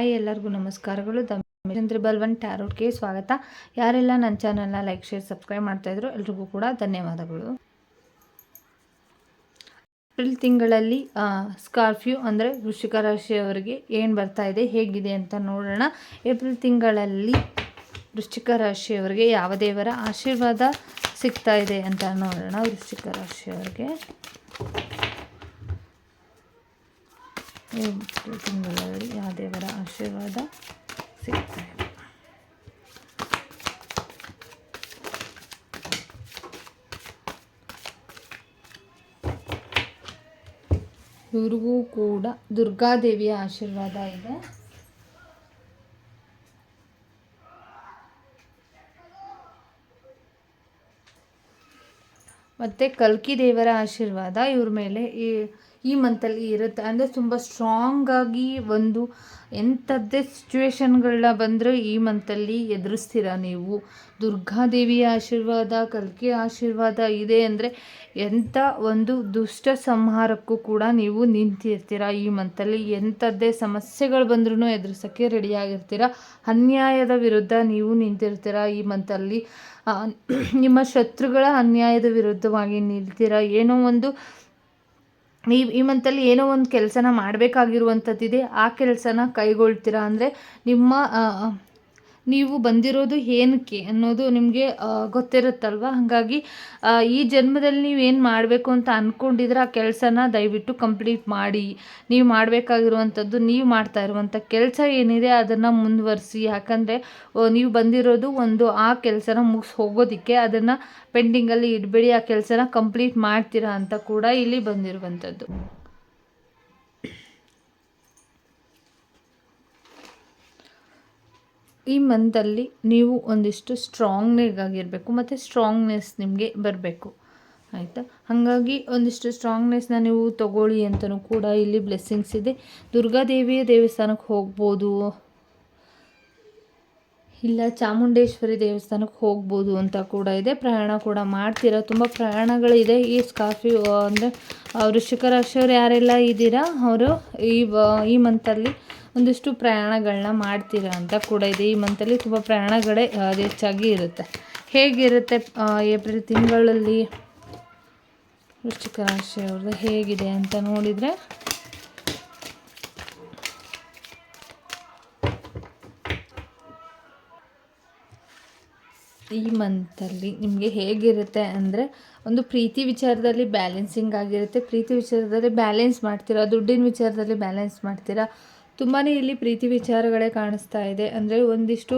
Hi ಎಲ್ಲರಿಗೂ ನಮಸ್ಕಾರಗಳು. The ಬಲ್ವನ್ ಟ್ಯಾರೋಟ್ಗೆ ಸ್ವಾಗತ. ಯಾರೆಲ್ಲ ನನ್ನ ಚಾನಲ್ನ ಲೈಕ್, ಶೇರ್, ಸಬ್ಸ್ಕ್ರೈಬ್ ಮಾಡ್ತಾಯಿದ್ರು ಎಲ್ರಿಗೂ ಕೂಡ ಧನ್ಯವಾದಗಳು. ಏಪ್ರಿಲ್ ತಿಂಗಳಲ್ಲಿ ಸ್ಕಾರ್ಫ್ಯೂ ಅಂದರೆ ವೃಶ್ಚಿಕ ರಾಶಿಯವರಿಗೆ ಏನು ಬರ್ತಾ ಇದೆ, ಹೇಗಿದೆ ಅಂತ ನೋಡೋಣ. ಏಪ್ರಿಲ್ ತಿಂಗಳಲ್ಲಿ ವೃಶ್ಚಿಕ ರಾಶಿಯವರಿಗೆ ಯಾವ ದೇವರ ಆಶೀರ್ವಾದ ಸಿಗ್ತಾ ಇದೆ ಅಂತ ನೋಡೋಣ. ವೃಶ್ಚಿಕ ರಾಶಿಯವರಿಗೆ. ಏಪ್ರಿಲ್ ತಿಂಗಳಲ್ಲಿ ಯಾವ ದೇವರ ಆಶೀರ್ವಾದ ಸಿಗ್ತಾ ಇವ್ರಿಗೂ ಕೂಡ ದುರ್ಗಾದೇವಿಯ ಆಶೀರ್ವಾದ ಇದೆ. ಮತ್ತು ಕಲ್ಕಿ ದೇವರ ಆಶೀರ್ವಾದ ಇವ್ರ ಮೇಲೆ ಈ ಈ ಮಂತಲ್ಲಿ ಇರುತ್ತೆ. ಅಂದರೆ ತುಂಬ ಸ್ಟ್ರಾಂಗಾಗಿ ಒಂದು ಎಂಥದ್ದೇ ಸಿಚುವೇಶನ್ಗಳನ್ನ ಬಂದರೂ ಈ ಮಂತಲ್ಲಿ ಎದುರಿಸ್ತೀರ ನೀವು. ದುರ್ಗಾದೇವಿಯ ಆಶೀರ್ವಾದ, ಕಲ್ಕಿ ಆಶೀರ್ವಾದ ಇದೆ ಅಂದರೆ ಎಂಥ ಒಂದು ದುಷ್ಟ ಸಂಹಾರಕ್ಕೂ ಕೂಡ ನೀವು ನಿಂತಿರ್ತೀರ ಈ ಮಂತಲ್ಲಿ ಎಂಥದ್ದೇ ಸಮಸ್ಯೆಗಳು ಬಂದ್ರೂ ಎದುರಿಸೋಕ್ಕೆ ರೆಡಿಯಾಗಿರ್ತೀರ ಅನ್ಯಾಯದ ವಿರುದ್ಧ ನೀವು ನಿಂತಿರ್ತೀರ ಈ ಮಂತಲ್ಲಿ ನಿಮ್ಮ ಶತ್ರುಗಳ ಅನ್ಯಾಯದ ವಿರುದ್ಧವಾಗಿ ನಿಲ್ತೀರ. ಏನೋ ಒಂದು ನೀವು ಈ ಮಂತಲ್ಲಿ ಏನೋ ಒಂದು ಕೆಲಸನ ಮಾಡಬೇಕಾಗಿರುವಂಥದ್ದಿದೆ ಆ ಕೆಲಸನ ಕೈಗೊಳ್ತೀರಾ? ಅಂದರೆ ನಿಮ್ಮ ನೀವು ಬಂದಿರೋದು ಏನಕ್ಕೆ ಅನ್ನೋದು ನಿಮಗೆ ಗೊತ್ತಿರುತ್ತಲ್ವ? ಹಾಗಾಗಿ ಈ ಜನ್ಮದಲ್ಲಿ ನೀವು ಏನು ಮಾಡಬೇಕು ಅಂತ ಅಂದ್ಕೊಂಡಿದ್ರೆ ಆ ಕೆಲಸನ ದಯವಿಟ್ಟು ಕಂಪ್ಲೀಟ್ ಮಾಡಿ. ನೀವು ಮಾಡಬೇಕಾಗಿರುವಂಥದ್ದು ನೀವು ಮಾಡ್ತಾ ಇರುವಂಥ ಕೆಲಸ ಏನಿದೆ ಅದನ್ನು ಮುಂದುವರಿಸಿ. ಯಾಕಂದರೆ ನೀವು ಬಂದಿರೋದು ಒಂದು ಆ ಕೆಲಸನ ಮುಗಿಸ್ ಹೋಗೋದಕ್ಕೆ ಅದನ್ನು ಪೆಂಡಿಂಗಲ್ಲಿ ಇಡಬೇಡಿ, ಆ ಕೆಲಸನ ಕಂಪ್ಲೀಟ್ ಮಾಡ್ತೀರಾ ಅಂತ ಕೂಡ ಇಲ್ಲಿ ಬಂದಿರುವಂಥದ್ದು. ಈ ಮಂತಲ್ಲಿ ನೀವು ಒಂದಿಷ್ಟು ಸ್ಟ್ರಾಂಗ್ನೆಗ್ ಆಗಿರಬೇಕು, ಮತ್ತು ಸ್ಟ್ರಾಂಗ್ನೆಸ್ ನಿಮಗೆ ಬರಬೇಕು. ಆಯಿತಾ? ಹಾಗಾಗಿ ಒಂದಿಷ್ಟು ಸ್ಟ್ರಾಂಗ್ನೆಸ್ನ ನೀವು ತಗೊಳ್ಳಿ ಅಂತಲೂ ಕೂಡ ಇಲ್ಲಿ ಬ್ಲೆಸ್ಸಿಂಗ್ಸ್ ಇದೆ. ದುರ್ಗಾದೇವಿಯ ದೇವಸ್ಥಾನಕ್ಕೆ ಹೋಗ್ಬೋದು. ಇಲ್ಲ, ಚಾಮುಂಡೇಶ್ವರಿ ದೇವಸ್ಥಾನಕ್ಕೆ ಹೋಗ್ಬೋದು ಅಂತ ಕೂಡ ಇದೆ. ಪ್ರಯಾಣ ಕೂಡ ಮಾಡ್ತೀರಾ? ತುಂಬ ಪ್ರಯಾಣಗಳಿದೆ. ಈ ಸ್ಕಾರ್ಪಿಯೋ ಅಂದರೆ ವೃಶ್ಚಿಕ ರಾಶಿಯವ್ರು ಯಾರೆಲ್ಲ ಇದ್ದೀರಾ? ಅವರು ಈ ಈ ಮಂತಲ್ಲಿ ಒಂದಿಷ್ಟು ಪ್ರಯಾಣಗಳನ್ನ ಮಾಡ್ತೀರಾ ಅಂತ ಕೂಡ ಇದೆ. ಈ ಮಂತಲ್ಲಿ ತುಂಬ ಪ್ರಯಾಣಗಳೇ ಹೆಚ್ಚಾಗಿ ಇರುತ್ತೆ. ಹೇಗಿರುತ್ತೆ ಏಪ್ರಿಲ್ ತಿಂಗಳಲ್ಲಿ? ವೃಶ್ಚಿಕ ರಾಶಿಯವ್ರದ್ದು ಹೇಗಿದೆ ಅಂತ ನೋಡಿದರೆ, ಈ ಮಂತಲ್ಲಿ ನಿಮಗೆ ಹೇಗಿರುತ್ತೆ ಅಂದರೆ, ಒಂದು ಪ್ರೀತಿ ವಿಚಾರದಲ್ಲಿ ಬ್ಯಾಲೆನ್ಸಿಂಗ್ ಆಗಿರುತ್ತೆ. ಪ್ರೀತಿ ವಿಚಾರದಲ್ಲಿ ಬ್ಯಾಲೆನ್ಸ್ ಮಾಡ್ತೀರಾ? ದುಡ್ಡಿನ ವಿಚಾರದಲ್ಲಿ ಬ್ಯಾಲೆನ್ಸ್ ಮಾಡ್ತೀರಾ? ತುಂಬಾ ಇಲ್ಲಿ ಪ್ರೀತಿ ವಿಚಾರಗಳೇ ಕಾಣಿಸ್ತಾ ಇದೆ. ಅಂದರೆ ಒಂದಿಷ್ಟು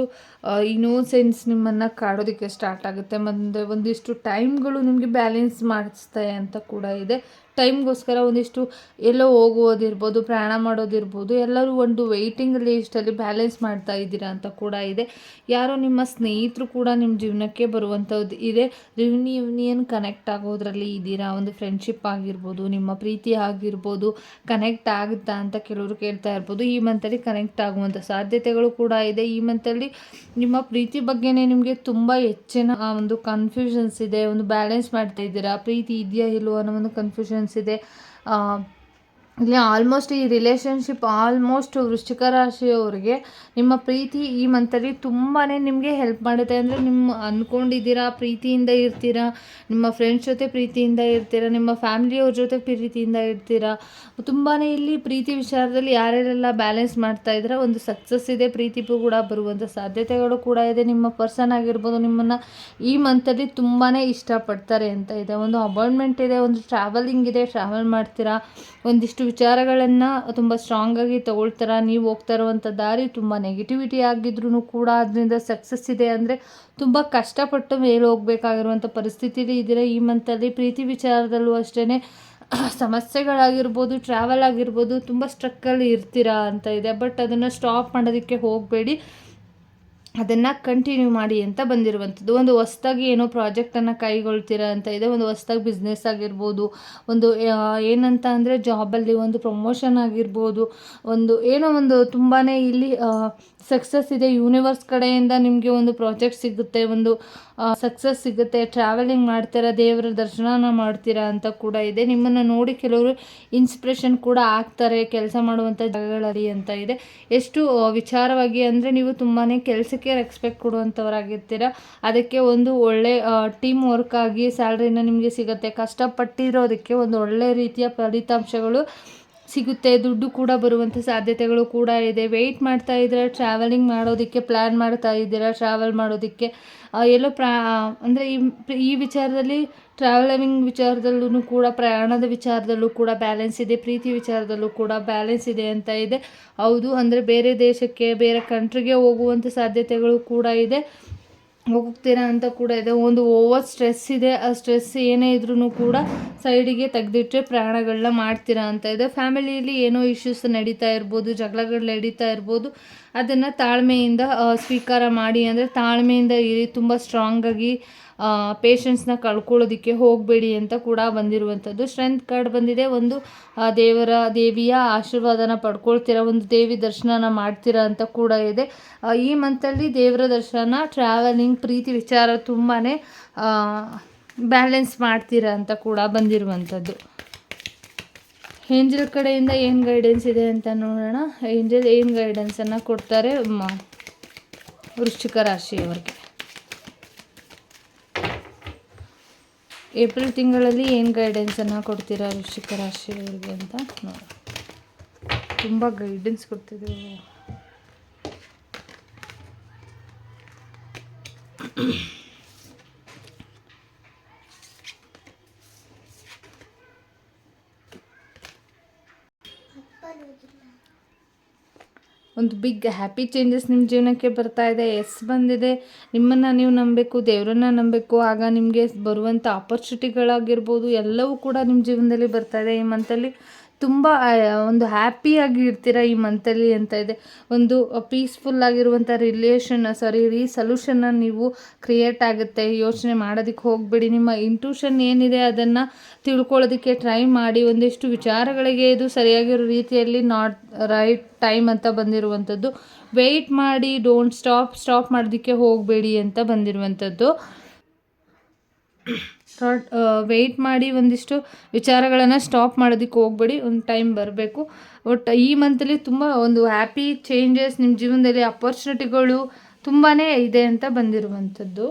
ಇನೋಸೆನ್ಸ್ ನಿಮ್ಮನ್ನು ಕಾಡೋದಕ್ಕೆ ಸ್ಟಾರ್ಟ್ ಆಗುತ್ತೆ. ಮತ್ತು ಒಂದಿಷ್ಟು ಟೈಮ್ಗಳು ನಿಮಗೆ ಬ್ಯಾಲೆನ್ಸ್ ಮಾಡಿಸ್ತಾ ಅಂತ ಕೂಡ ಇದೆ. ಟೈಮ್ಗೋಸ್ಕರ ಒಂದಿಷ್ಟು ಎಲ್ಲೋ ಹೋಗುವುದಿರ್ಬೋದು, ಪ್ರಯಾಣ ಮಾಡೋದಿರ್ಬೋದು, ಎಲ್ಲರೂ ಒಂದು ವೆಯ್ಟಿಂಗ್ ಲಿಸ್ಟಲ್ಲಿ ಬ್ಯಾಲೆನ್ಸ್ ಮಾಡ್ತಾ ಇದ್ದೀರಾ ಅಂತ ಕೂಡ ಇದೆ. ಯಾರೋ ನಿಮ್ಮ ಸ್ನೇಹಿತರು ಕೂಡ ನಿಮ್ಮ ಜೀವನಕ್ಕೆ ಬರುವಂಥದ್ದು ಇದೆ. ರಿಯೂನಿಯನ್ ಕನೆಕ್ಟ್ ಆಗೋದ್ರಲ್ಲಿ ಇದ್ದೀರಾ? ಒಂದು ಫ್ರೆಂಡ್ಶಿಪ್ ಆಗಿರ್ಬೋದು, ನಿಮ್ಮ ಪ್ರೀತಿ ಆಗಿರ್ಬೋದು ಕನೆಕ್ಟ್ ಆಗುತ್ತಾ ಅಂತ ಕೆಲವರು ಕೇಳ್ತಾ ಇರ್ಬೋದು. ಈ ಮಂತಲ್ಲಿ ಕನೆಕ್ಟ್ ಆಗುವಂಥ ಸಾಧ್ಯತೆಗಳು ಕೂಡ ಇದೆ. ಈ ಮಂತಲ್ಲಿ ನಿಮ್ಮ ಪ್ರೀತಿ ಬಗ್ಗೆನೇ ನಿಮಗೆ ತುಂಬ ಹೆಚ್ಚಿನ ಒಂದು ಕನ್ಫ್ಯೂಷನ್ಸ್ ಇದೆ. ಒಂದು ಬ್ಯಾಲೆನ್ಸ್ ಮಾಡ್ತಾ ಇದ್ದೀರಾ? ಪ್ರೀತಿ ಇದೆಯಾ ಇಲ್ವೋ ಅನ್ನೋ ಒಂದು ಕನ್ಫ್ಯೂಷನ್ ಇದೆ ಇಲ್ಲಿ ಆಲ್ಮೋಸ್ಟ್ ಈ ರಿಲೇಷನ್ಶಿಪ್ ಆಲ್ಮೋಸ್ಟ್ ವೃಶ್ಚಿಕ ರಾಶಿಯವರಿಗೆ ನಿಮ್ಮ ಪ್ರೀತಿ ಈ ಮಂತಲ್ಲಿ ತುಂಬಾ ನಿಮಗೆ ಹೆಲ್ಪ್ ಮಾಡುತ್ತೆ. ಅಂದರೆ ನಿಮ್ಮ ಅಂದ್ಕೊಂಡಿದ್ದೀರಾ ಪ್ರೀತಿಯಿಂದ ಇರ್ತೀರಾ, ನಿಮ್ಮ ಫ್ರೆಂಡ್ಸ್ ಜೊತೆ ಪ್ರೀತಿಯಿಂದ ಇರ್ತೀರಾ, ನಿಮ್ಮ ಫ್ಯಾಮಿಲಿಯವ್ರ ಜೊತೆ ಪ್ರೀತಿಯಿಂದ ಇರ್ತೀರಾ ತುಂಬಾ ಇಲ್ಲಿ ಪ್ರೀತಿ ವಿಚಾರದಲ್ಲಿ ಯಾರ್ಯಾರೆಲ್ಲ ಬ್ಯಾಲೆನ್ಸ್ ಮಾಡ್ತಾ ಇದ್ರೆ ಒಂದು ಸಕ್ಸಸ್ ಇದೆ, ಪ್ರೀತಿಗೂ ಕೂಡ ಬರುವಂಥ ಸಾಧ್ಯತೆಗಳು ಕೂಡ ಇದೆ. ನಿಮ್ಮ ಪರ್ಸನ್ ಆಗಿರ್ಬೋದು, ನಿಮ್ಮನ್ನು ಈ ಮಂತಲ್ಲಿ ತುಂಬಾ ಇಷ್ಟಪಡ್ತಾರೆ ಅಂತ ಇದೆ. ಒಂದು ಅಪಾಯಿಂಟ್ಮೆಂಟ್ ಇದೆ, ಒಂದು ಟ್ರಾವೆಲಿಂಗ್ ಇದೆ ಟ್ರಾವೆಲ್ ಮಾಡ್ತೀರಾ, ಒಂದಿಷ್ಟು ವಿಚಾರಗಳನ್ನು ತುಂಬ ಸ್ಟ್ರಾಂಗಾಗಿ ತಗೊಳ್ತಾರ? ನೀವು ಹೋಗ್ತಾ ಇರುವಂಥ ದಾರಿ ತುಂಬ ನೆಗೆಟಿವಿಟಿ ಆಗಿದ್ರೂ ಕೂಡ ಅದರಿಂದ ಸಕ್ಸಸ್ ಇದೆ ಅಂದರೆ ತುಂಬ ಕಷ್ಟಪಟ್ಟು ಮೇಲೆ ಹೋಗಬೇಕಾಗಿರುವಂಥ ಪರಿಸ್ಥಿತಿಲಿ ಇದ್ದೀರಾ? ಈ ಮಂತಲ್ಲಿ ಪ್ರೀತಿ ವಿಚಾರದಲ್ಲೂ ಅಷ್ಟೇ ಸಮಸ್ಯೆಗಳಾಗಿರ್ಬೋದು ಟ್ರಾವೆಲ್ ಆಗಿರ್ಬೋದು, ತುಂಬ ಸ್ಟ್ರಕ್ಕಲ್ಲಿ ಇರ್ತೀರಾ ಅಂತ ಇದೆ. ಬಟ್ ಅದನ್ನು ಸ್ಟಾಪ್ ಮಾಡೋದಕ್ಕೆ ಹೋಗಬೇಡಿ. ಅದನ್ನು ಕಂಟಿನ್ಯೂ ಮಾಡಿ ಅಂತ ಬಂದಿರುವಂಥದ್ದು. ಒಂದು ಹೊಸ್ದಾಗಿ ಏನೋ ಪ್ರಾಜೆಕ್ಟನ್ನು ಕೈಗೊಳ್ತೀರಾ ಅಂತ ಇದೆ. ಒಂದು ಹೊಸ್ದಾಗಿ ಬಿಸ್ನೆಸ್ ಆಗಿರ್ಬೋದು, ಒಂದು ಏನಂತ ಅಂದರೆ ಜಾಬಲ್ಲಿ ಒಂದು ಪ್ರಮೋಷನ್ ಆಗಿರ್ಬೋದು, ಒಂದು ಏನೋ ಒಂದು ತುಂಬಾ ಇಲ್ಲಿ ಸಕ್ಸಸ್ ಇದೆ. ಯೂನಿವರ್ಸ್ ಕಡೆಯಿಂದ ನಿಮಗೆ ಒಂದು ಪ್ರಾಜೆಕ್ಟ್ ಸಿಗುತ್ತೆ, ಒಂದು ಸಕ್ಸಸ್ ಸಿಗುತ್ತೆ. ಟ್ರಾವೆಲಿಂಗ್ ಮಾಡ್ತೀರಾ, ದೇವರ ದರ್ಶನನ ಮಾಡ್ತೀರಾ ಅಂತ ಕೂಡ ಇದೆ. ನಿಮ್ಮನ್ನು ನೋಡಿ ಕೆಲವರು ಇನ್ಸ್ಪಿರೇಷನ್ ಕೂಡ ಆಗ್ತಾರೆ, ಕೆಲಸ ಮಾಡುವಂಥ ಜಾಗಗಳಲ್ಲಿ ಅಂತ ಇದೆ. ಎಷ್ಟು ವಿಚಾರವಾಗಿ ಅಂದರೆ ನೀವು ತುಂಬಾ ಕೆಲಸಕ್ಕೆ ರೆಸ್ಪೆಕ್ಟ್ ಕೊಡುವಂಥವರಾಗಿರ್ತೀರ ಅದಕ್ಕೆ ಒಂದು ಒಳ್ಳೆ ಟೀಮ್ ವರ್ಕ್ ಆಗಿ ಸ್ಯಾಲ್ರಿನ ನಿಮಗೆ ಸಿಗುತ್ತೆ. ಕಷ್ಟಪಟ್ಟಿರೋದಕ್ಕೆ ಒಂದು ಒಳ್ಳೆ ರೀತಿಯ ಫಲಿತಾಂಶಗಳು ಸಿಗುತ್ತೆ. ದುಡ್ಡು ಕೂಡ ಬರುವಂಥ ಸಾಧ್ಯತೆಗಳು ಕೂಡ ಇದೆ. ವೆಯ್ಟ್ ಮಾಡ್ತಾ ಇದ್ದೀರಾ? ಟ್ರಾವೆಲಿಂಗ್ ಮಾಡೋದಕ್ಕೆ ಪ್ಲ್ಯಾನ್ ಮಾಡ್ತಾ ಇದ್ದೀರಾ? ಟ್ರಾವೆಲ್ ಮಾಡೋದಕ್ಕೆ ಎಲ್ಲೋ ಪ್ರಾ, ಅಂದರೆ ಈ ಈ ವಿಚಾರದಲ್ಲಿ ಟ್ರಾವೆಲಿಂಗ್ ವಿಚಾರದಲ್ಲೂ ಕೂಡ, ಪ್ರಯಾಣದ ವಿಚಾರದಲ್ಲೂ ಕೂಡ ಬ್ಯಾಲೆನ್ಸ್ ಇದೆ, ಪ್ರೀತಿ ವಿಚಾರದಲ್ಲೂ ಕೂಡ ಬ್ಯಾಲೆನ್ಸ್ ಇದೆ ಅಂತ ಇದೆ. ಹೌದು, ಅಂದರೆ ಬೇರೆ ದೇಶಕ್ಕೆ, ಬೇರೆ ಕಂಟ್ರಿಗೆ ಹೋಗುವಂಥ ಸಾಧ್ಯತೆಗಳು ಕೂಡ ಇದೆ. ಹೋಗ್ತೀರಾ ಅಂತ ಕೂಡ ಇದೆ. ಒಂದು ಓವರ್ ಸ್ಟ್ರೆಸ್ ಇದೆ. ಆ ಸ್ಟ್ರೆಸ್ ಏನೇ ಇದ್ರೂ ಕೂಡ ಸೈಡಿಗೆ ತೆಗೆದಿಟ್ಟರೆ ಪ್ರಯಾಣಗಳನ್ನ ಮಾಡ್ತೀರಾ ಅಂತ ಇದೆ. ಫ್ಯಾಮಿಲಿಯಲ್ಲಿ ಏನೋ ಇಶ್ಯೂಸ್ ನಡೀತಾ ಇರ್ಬೋದು, ಜಗಳಗಳು ನಡೀತಾ ಇರ್ಬೋದು. ಅದನ್ನು ತಾಳ್ಮೆಯಿಂದ ಸ್ವೀಕಾರ ಮಾಡಿ ಅಂದರೆ ತಾಳ್ಮೆಯಿಂದ ಇರಿ. ತುಂಬ ಸ್ಟ್ರಾಂಗಾಗಿ ಪೇಷನ್ಸ್ನ ಕಳ್ಕೊಳ್ಳೋದಕ್ಕೆ ಹೋಗಬೇಡಿ ಅಂತ ಕೂಡ ಬಂದಿರುವಂಥದ್ದು. ಸ್ಟ್ರೆಂತ್ ಕಾರ್ಡ್ ಬಂದಿದೆ. ಒಂದು ದೇವರ, ದೇವಿಯ ಆಶೀರ್ವಾದನ ಪಡ್ಕೊಳ್ತೀರ, ಒಂದು ದೇವಿ ದರ್ಶನನ ಮಾಡ್ತೀರಾ ಅಂತ ಕೂಡ ಇದೆ. ಈ ಮಂತಲ್ಲಿ ದೇವರ ದರ್ಶನ ಟ್ರಾವೆಲಿಂಗ್ ಪ್ರೀತಿ, ವಿಚಾರ ತುಂಬಾ ಬ್ಯಾಲೆನ್ಸ್ ಮಾಡ್ತೀರಾ ಅಂತ ಕೂಡ ಬಂದಿರುವಂಥದ್ದು. ಏಂಜಲ್ ಕಡೆಯಿಂದ ಏನು ಗೈಡೆನ್ಸ್ ಇದೆ ಅಂತ ನೋಡೋಣ. ಏಂಜಲ್ ಏನು ಗೈಡೆನ್ಸನ್ನು ಕೊಡ್ತಾರೆ ವೃಶ್ಚಿಕ ರಾಶಿಯವರಿಗೆ. ಏಪ್ರಿಲ್ ತಿಂಗಳಲ್ಲಿ ಏನು ಗೈಡೆನ್ಸನ್ನು ಕೊಡ್ತೀರಾ ವೃಶ್ಚಿಕ ರಾಶಿಯವರಿಗೆ ಅಂತ ನೋಡೋಣ. ತುಂಬ ಗೈಡೆನ್ಸ್ ಕೊಡ್ತಿದ್ದೀವಿ ಒಂದು ಬಿಗ್ ಹ್ಯಾಪಿ ಚೇಂಜಸ್ ನಿಮ್ಮ ಜೀವನಕ್ಕೆ ಬರ್ತಾ ಇದೆ. ಎಸ್ ಬಂದಿದೆ. ನಿಮ್ಮನ್ನು ನೀವು ನಂಬಬೇಕು, ದೇವರನ್ನ ನಂಬಬೇಕು. ಆಗ ನಿಮಗೆ ಬರುವಂಥ ಆಪರ್ಚುನಿಟಿಗಳಾಗಿರ್ಬೋದು ಎಲ್ಲವೂ ಕೂಡ ನಿಮ್ಮ ಜೀವನದಲ್ಲಿ ಬರ್ತಾ ಇದೆ. ಈ ಮಂತಲ್ಲಿ ತುಂಬ ಒಂದು ಹ್ಯಾಪಿಯಾಗಿ ಇರ್ತೀರ ಈ ಮಂತಲ್ಲಿ ಅಂತ ಇದೆ. ಒಂದು ಪೀಸ್ಫುಲ್ ಆಗಿರುವಂಥ ರಿಲೇಷನ್ ಸಾರಿ ರೀ ಸೊಲ್ಯೂಷನ್ನ ನೀವು ಕ್ರಿಯೇಟ್ ಆಗುತ್ತೆ. ಯೋಚನೆ ಮಾಡೋದಕ್ಕೆ ಹೋಗಬೇಡಿ. ನಿಮ್ಮ ಇಂಟ್ಯೂಷನ್ ಏನಿದೆ ಅದನ್ನು ತಿಳ್ಕೊಳ್ಳೋದಕ್ಕೆ ಟ್ರೈ ಮಾಡಿ. ಒಂದಿಷ್ಟು ವಿಚಾರಗಳಿಗೆ ಇದು ಸರಿಯಾಗಿರೋ ರೀತಿಯಲ್ಲಿ ನಾಟ್ ರೈಟ್ ಟೈಮ್ ಅಂತ ಬಂದಿರುವಂಥದ್ದು. ವೆಯ್ಟ್ ಮಾಡಿ ಡೋಂಟ್ ಸ್ಟಾಪ್ ಸ್ಟಾಪ್ ಮಾಡೋದಕ್ಕೆ ಹೋಗಬೇಡಿ ಅಂತ ಬಂದಿರುವಂಥದ್ದು. ಥಾಟ್ ವೆಯ್ಟ್ ಮಾಡಿ ಒಂದಿಷ್ಟು ವಿಚಾರಗಳನ್ನು ಸ್ಟಾಪ್ ಮಾಡೋದಕ್ಕೆ ಹೋಗಬೇಡಿ, ಒಂದು ಟೈಮ್ ಬರಬೇಕು. ಒಟ್ಟು ಈ ಮಂತಲ್ಲಿ ತುಂಬ ಒಂದು ಹ್ಯಾಪಿ ಚೇಂಜಸ್ ನಿಮ್ಮ ಜೀವನದಲ್ಲಿ ಅಪರ್ಚುನಿಟಿಗಳು ತುಂಬಾ ಇದೆ ಅಂತ ಬಂದಿರುವಂಥದ್ದು.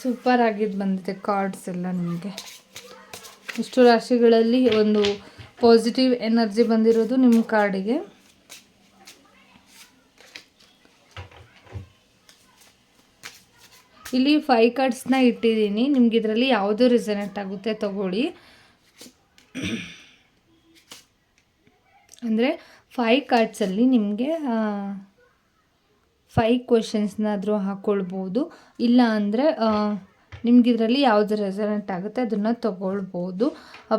ಸೂಪರ್ ಆಗಿದ್ದು ಬಂದಿದೆ ಕಾರ್ಡ್ಸ್ ಎಲ್ಲ ನಿಮಗೆ. ಇಷ್ಟು ರಾಶಿಗಳಲ್ಲಿ ಒಂದು ಪಾಸಿಟಿವ್ ಎನರ್ಜಿ ಬಂದಿರೋದು ನಿಮ್ಮ ಕಾರ್ಡಿಗೆ ಇಲ್ಲಿ ಫೈವ್ ಕಾರ್ಡ್ಸ್ನ ಇಟ್ಟಿದ್ದೀನಿ. ನಿಮ್ಗೆ ಇದರಲ್ಲಿ ಯಾವುದು ರಿಸನೆಕ್ಟ್ ಆಗುತ್ತೆ ತಗೊಳ್ಳಿ. ಅಂದರೆ ಫೈ ಕಾರ್ಡ್ಸಲ್ಲಿ ನಿಮಗೆ ಫೈ ಕ್ವೆಶನ್ಸ್ನಾದರೂ ಹಾಕ್ಕೊಳ್ಬೋದು ಇಲ್ಲ ಅಂದರೆ ನಿಮ್ಗೆ ಇದರಲ್ಲಿ ಯಾವುದು ರೆಸನೆಂಟ್ ಆಗುತ್ತೆ ಅದನ್ನು ತಗೊಳ್ಬೋದು.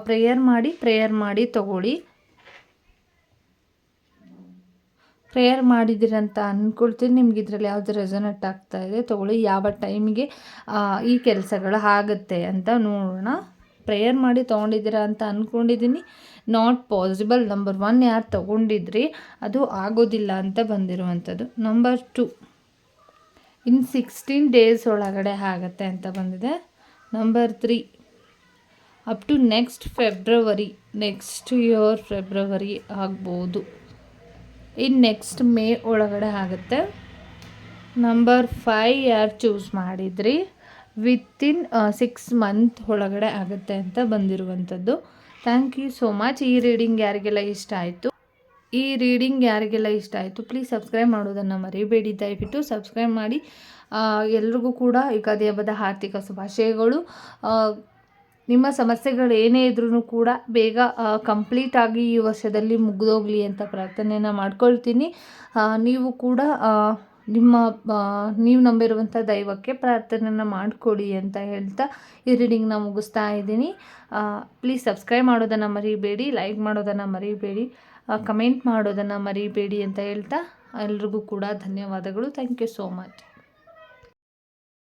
ಪ್ರೇಯರ್ ಮಾಡಿ ಪ್ರೇಯರ್ ಮಾಡಿ ತಗೊಳ್ಳಿ. ಪ್ರೇಯರ್ ಮಾಡಿದ್ದೀರಂತ ಅಂದ್ಕೊಳ್ತೀನಿ ನಿಮ್ಗೆ ಇದರಲ್ಲಿ ಯಾವುದು ರೆಸನೆಟ್ ಆಗ್ತಾ ಇದೆ, ತೊಗೊಳ್ಳಿ, ಯಾವ ಟೈಮಿಗೆ ಈ ಕೆಲಸಗಳು ಆಗುತ್ತೆ ಅಂತ ನೋಡೋಣ. ಪ್ರೇಯರ್ ಮಾಡಿ ತೊಗೊಂಡಿದ್ದೀರಾ ಅಂತ ಅಂದ್ಕೊಂಡಿದ್ದೀನಿ ನಾಟ್ ಪಾಸಿಬಲ್ ನಂಬರ್ ಒನ್ ಯಾರು ತೊಗೊಂಡಿದ್ರಿ, ಅದು ಆಗೋದಿಲ್ಲ ಅಂತ ಬಂದಿರುವಂಥದ್ದು. Number two in sixteen days ಒಳಗಡೆ ಆಗುತ್ತೆ ಅಂತ ಬಂದಿದೆ. Number three up to next February next year February ಆಗ್ಬೋದು. ಇನ್ನು ನೆಕ್ಸ್ಟ್ ಮೇ ಒಳಗಡೆ ಆಗುತ್ತೆ. ನಂಬರ್ ಫೈ ಯಾರು ಚೂಸ್ ಮಾಡಿದ್ರಿ? ವಿತಿನ್ ಸಿಕ್ಸ್ ಮಂತ್ ಒಳಗಡೆ ಆಗುತ್ತೆ ಅಂತ ಬಂದಿರುವಂಥದ್ದು. ಥ್ಯಾಂಕ್ ಯು ಸೋ ಮಚ್ ಈ ರೀಡಿಂಗ್ ಯಾರಿಗೆಲ್ಲ ಇಷ್ಟ ಆಯಿತು? ಈ ರೀಡಿಂಗ್ ಯಾರಿಗೆಲ್ಲ ಇಷ್ಟ ಆಯಿತು? ಪ್ಲೀಸ್ ಸಬ್ಸ್ಕ್ರೈಬ್ ಮಾಡೋದನ್ನು ಮರಿಬೇಡಿ. ದಯವಿಟ್ಟು ಸಬ್ಸ್ಕ್ರೈಬ್ ಮಾಡಿ. ಎಲ್ರಿಗೂ ಕೂಡ ಯುಗಾದಿ ಹಬ್ಬದ ಆರ್ಥಿಕ ಶುಭಾಶಯಗಳು ನಿಮ್ಮ ಸಮಸ್ಯೆಗಳು ಏನೇ ಇದ್ರೂ ಕೂಡ ಬೇಗ ಕಂಪ್ಲೀಟ್ ಆಗಿ ಈ ವರ್ಷದಲ್ಲಿ ಮುಗಿದೋಗ್ಲಿ ಅಂತ ಪ್ರಾರ್ಥನೆಯನ್ನು ಮಾಡ್ಕೊಳ್ತೀನಿ. ನೀವು ಕೂಡ ನಿಮ್ಮ ನೀವು ನಂಬಿರುವಂಥ ದೈವಕ್ಕೆ ಪ್ರಾರ್ಥನೆಯನ್ನು ಮಾಡಿಕೊಡಿ ಅಂತ ಹೇಳ್ತಾ ಈ ರೀಡಿಂಗ್ನ ಮುಗಿಸ್ತಾ ಇದ್ದೀನಿ. ಪ್ಲೀಸ್ ಸಬ್ಸ್ಕ್ರೈಬ್ ಮಾಡೋದನ್ನು ಮರಿಬೇಡಿ ಲೈಕ್ ಮಾಡೋದನ್ನು ಮರಿಬೇಡಿ ಕಮೆಂಟ್ ಮಾಡೋದನ್ನು ಮರಿಬೇಡಿ ಅಂತ ಹೇಳ್ತಾ ಎಲ್ರಿಗೂ ಕೂಡ ಧನ್ಯವಾದಗಳು. Thank you so much